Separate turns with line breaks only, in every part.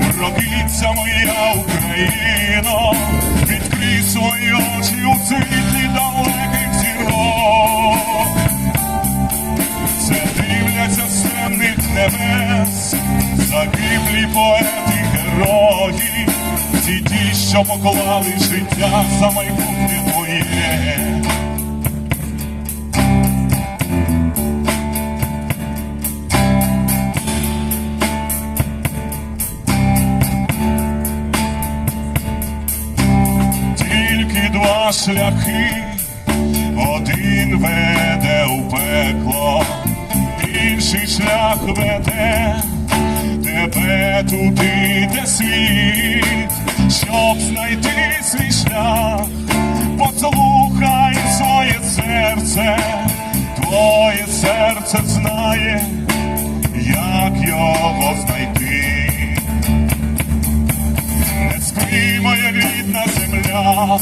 прокинься моя Україно, відкрий свої очі у світлі далеких зірок. Це дивляться з темних небес, загиблі поети, герої, ті ті, що поклали життя за майбутнє шляхи, один веде у пекло, інший шлях веде. Тебе туди, де світ, щоб знайти свій шлях, послухай своє серце, твоє серце знає, як його знайти. Не спи, моя рідна земля,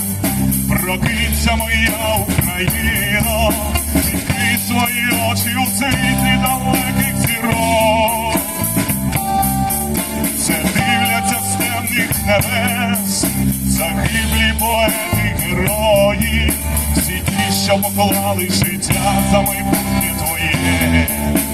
прокинься моя Україно, відкрий свої очі у світлі далеких зірок. Це дивляться з темних небес, загиблі поети, герої, всі ті, що поклали життя за майбутнє твоє.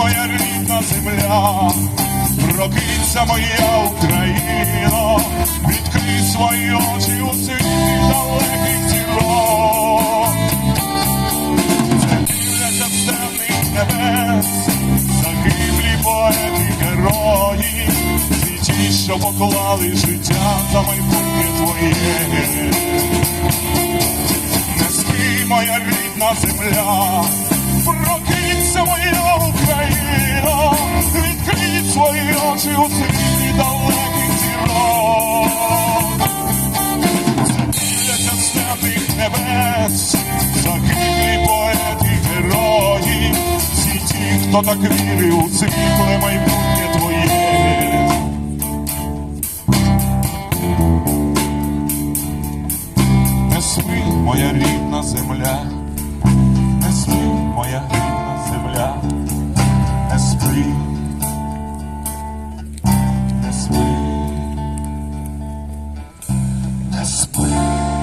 Моя рідна земля, прокинься моя Україно, відкрий свої очі у світі далеких зірок. Це дивляться з темних небес, загиблі поети, герої, всі ті, що поклали життя за майбутнє твоє. Не моя рідна земля, прокинься моя Україна, відкрий свої очі у світі далеких зірок. Дивляться з темних небес, загиблі поети, герої, всі ті, хто так вірив у світле майбутнє твоє. Не спи, моя рідна земля, не спи, моя рідна земля не спи, не спи, не спи.